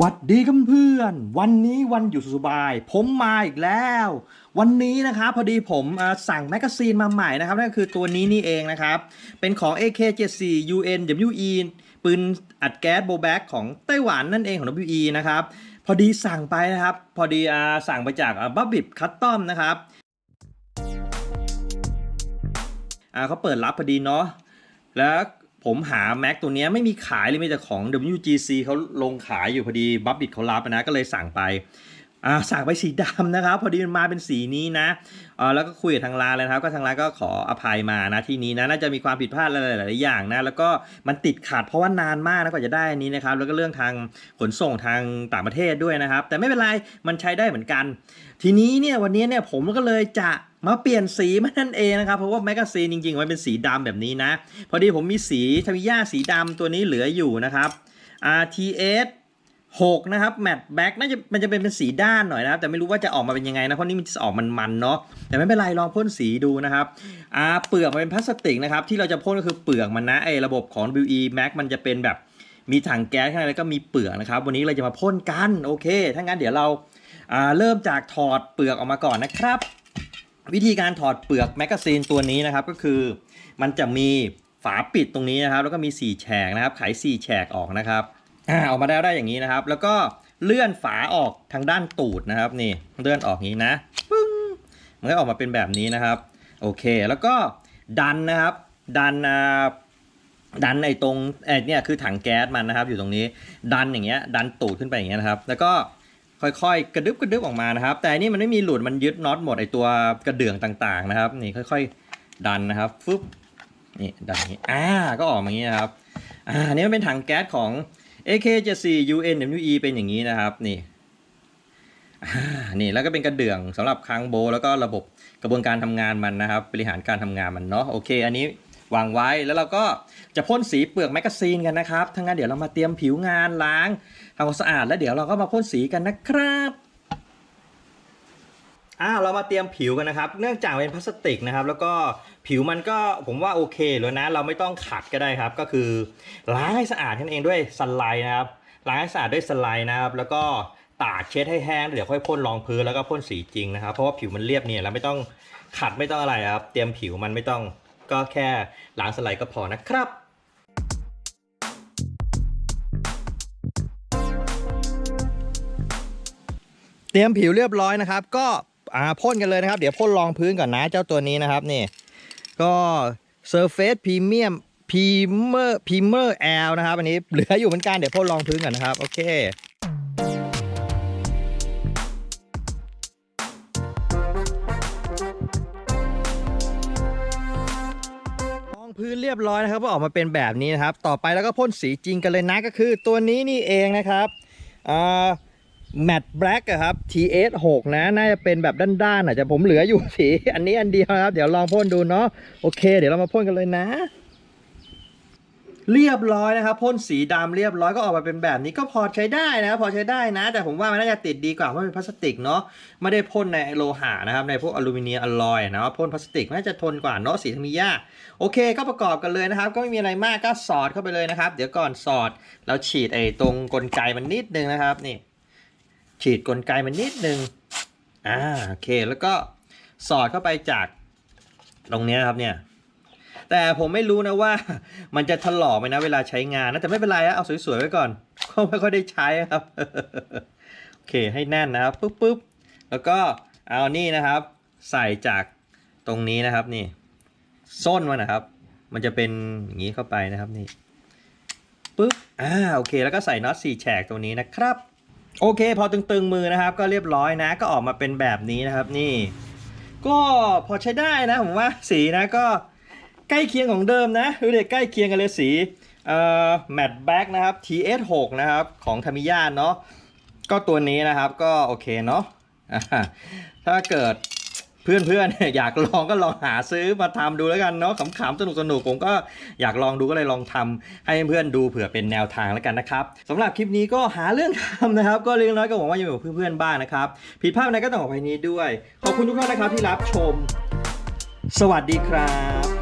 หวัดดีครับเพื่อน วันนี้วันหยุดสุสบาย ผมมาอีกแล้ว วันนี้นะครับพอดีผมสั่งแมกกาซีนมาใหม่นะครับนั่นก็คือตัวนี้นี่เองนะครับ เป็นของ AK74 UNWE ปืนอัดแก๊สโบแบ็กของไต้หวันนั่นเองของ WE นะครับ พอดีสั่งไปนะครับ พอดีสั่งไปจากบับบิบคัตตอมนะครับเขาเปิดรับพอดีเนาะแล้ว ผมหาแม็กตัวนี้ไม่มีขายเลยมีแต่ของ WGC เขาลงขายอยู่พอดีบัฟบิดเขารับนะก็เลยสั่งไป อ่าสั่งไปสีดำนะครับ พอดีมันมาเป็นสีนี้นะอ่าแล้วก็คุยกับทางร้านเลยครับ ก็ทางร้านก็ขออภัยมานะที่นี้นะน่าจะมีความผิดพลาดหลายๆอย่างนะแล้วก็มันติดขัดเพราะว่านานมากนะกว่าจะได้อันนี้นะครับ แล้วก็เรื่องทางขนส่งทางต่างประเทศด้วยนะครับ แต่ไม่เป็นไรมันใช้ได้เหมือนกัน ทีนี้เนี่ยวันนี้เนี่ยผมก็เลยจะมาเปลี่ยนสีมันนั่นเองนะครับ เพราะว่าแมกกาซีนจริงๆมันเป็นสีดำแบบนี้นะ พอดีผมมีสีทามิยาสีดำตัวนี้เหลืออยู่นะครับ RTS 6 นะครับแมตต์แบ็กน่าจะมันจะเป็นเป็นสีด้านหน่อยนะครับ แต่ไม่รู้ว่าจะออกมาเป็นยังไงนะ เพราะนี่มันจะออกมันๆเนาะแต่ไม่เป็นไรลองพ่นสีดูนะครับอ่าเปลือกมันเป็นพลาสติกนะครับ ที่เราจะพ่นก็คือเปลือกมันนะไอ้ระบบของ WE Max มันจะเป็นแบบมีถังแก๊สข้างในแล้วก็มีเปลือกนะครับ วันนี้เราจะมาพ่นกันโอเคถ้างั้นเดี๋ยวเราอ่าเริ่มจากถอดเปลือกออกมาก่อนนะครับ วิธีการถอดเปลือกแมกกาซีนตัวนี้นะครับก็คือ มันจะมีฝาปิดตรงนี้นะครับ แล้วก็มี4แฉกนะครับไข4แฉกออกนะครับ อ่าออกมาได้ได้อย่างนี้นะครับ แล้วก็เลื่อนฝาออกทางด้านตูดนะครับนี่เลื่อนออกนี้นะปึ้งมันก็ออกมาเป็นแบบนี้นะครับ โอเคแล้วก็ดันนะครับ ดันอ่าดันไอ้ตรงไอ้เนี่ยคือถังแก๊สมันนะครับ อยู่ตรงนี้ดันอย่างเงี้ยดันตูดขึ้นไปอย่างเงี้ยนะครับ แล้วก็ค่อยๆ กระดึบกระดึบออกมานะครับ แต่นี่มันไม่มีหลุดมันยึดน็อตหมดไอตัวกระเดื่องต่างๆนะครับ นี่ค่อย ๆ ดันนะครับฟึบนี่ดันนี้อ่าก็ออกมาอย่างนี้นะครับอ่าอันนี่มันเป็นถังแก๊สของ AK74 UNWE เป็นอย่างนี้นะครับนี่นี่แล้วก็เป็นกระเดื่องสำหรับคางโบ แล้วก็ระบบกระบวนการทำงานมันนะครับ บริหารการทำงานมันเนาะโอเค อันนี้วางไว้แล้วเราก็จะพ่นสีเปลือกแมกกาซีนกันนะครับทั้งนั้นเดี๋ยวเรามาเตรียมผิวงานล้างทำความสะอาดแล้วเดี๋ยวเราก็มาพ่นสีกันนะครับ อ้าวเรามาเตรียมผิวกันนะครับ เนื่องจากเป็นพลาสติกนะครับ แล้วก็ผิวมันก็ผมว่าโอเคแล้วนะ เราไม่ต้องขัดก็ได้ครับ ก็คือล้างให้สะอาดนั่นเองด้วยสไลด์นะครับ ล้างให้สะอาดด้วยสไลด์นะครับ แล้วก็ตากเช็ดให้แห้งเดี๋ยวค่อยพ่นรองพื้นแล้วก็พ่นสีจริงนะครับ เพราะว่าผิวมันเรียบเนี่ยเราไม่ต้องขัดไม่ต้องอะไรครับ เตรียมผิวมันไม่ต้องก็แค่ล้างสไลด์ก็พอนะครับเตรียมผิวเรียบร้อยนะครับ ก็ อ่าพ่นกันเลยนะครับ เดี๋ยวพ่นรองพื้นก่อนนะเจ้าตัวนี้นะครับนี่ ก็ Surface Premium Primer Primer L นะครับ อันนี้เหลืออยู่เหมือนกัน เดี๋ยวพ่นรองพื้นก่อนนะครับ โอเครองพื้นเรียบร้อยนะครับก็ออกมาเป็นแบบนี้นะครับ ต่อไปแล้วก็พ่นสีจริงกันเลยนะก็คือตัวนี้นี่เองนะครับอ่า แมตต์แบล็กอะครับ TS 6นะ น่าจะเป็นแบบด้านๆอาจจะผมเหลืออยู่สี อันนี้อันเดียวนะครับ เดี๋ยวลองพ่นดูเนาะ โอเค เดี๋ยวเรามาพ่นกันเลยนะ เรียบร้อยนะครับ พ่นสีดำเรียบร้อยก็ออกมาเป็นแบบนี้ก็พอใช้ได้นะ พอใช้ได้นะ แต่ผมว่ามันน่าจะติดดีกว่าเพราะเป็นพลาสติกเนาะ ไม่ได้พ่นในโลหะนะครับ ในพวกอลูมิเนียมอลลอยนะพ่นพลาสติกน่าจะทนกว่าเนาะ สีธรรมิยาโอเค ก็ประกอบกันเลยนะครับ ก็ไม่มีอะไรมาก ก็สอดเข้าไปเลยนะครับ เดี๋ยวก่อนสอด เราฉีดไอ้ตรงกลไกมันนิดนึงนะครับนี่ ฉีดกลไกมันนิดนึงอ่าโอเคแล้วก็สอดเข้าไปจากตรงนี้ครับเนี่ย แต่ผมไม่รู้นะว่ามันจะถลอกไหมนะเวลาใช้งานนะแต่ไม่เป็นไรอะเอาสวยๆไว้ก่อนก็ไม่ค่อยได้ใช้ครับโอเคให้แน่นนะครับปุ๊บปุ๊บแล้วก็เอานี่นะครับ ใส่จากตรงนี้นะครับนี่ส้นมันนะครับ มันจะเป็นอย่างนี้เข้าไปนะครับนี่ปุ๊บอ่าโอเค แล้วก็ใส่น็อตสี่แฉกตรงนี้นะครับ โอเค พอตึงๆมือนะครับ ก็เรียบร้อยนะ ก็ออกมาเป็นแบบนี้นะครับนี่ ก็พอใช้ได้นะผมว่าสีนะก็ใกล้เคียงของเดิมนะดูเด็กใกล้เคียงกันเลยสีเอ่อแมตต์แบ็กนะครับ TS6 นะครับของทามิยาเนาะก็ตัวนี้นะครับก็โอเคเนาะถ้าเกิด พื่อนๆเนี่ยอยากลองก็ลองหาซื้อมาทำดูแล้วกันเนาะขำๆสนุกๆผมก็อยากลองดูก็เลยลองทำให้เพื่อนๆดูเผื่อเป็นแนวทางแล้วกันนะครับสำหรับคลิปนี้ก็หาเรื่องทำนะครับ ก็เล็กน้อยก็หวังว่าจะอยู่เพื่อนๆบ้างนะครับผิดพลาดอะไรก็ต้องขออภัยนี้ด้วย ขอบคุณทุกท่านนะครับที่รับชม สวัสดีครับ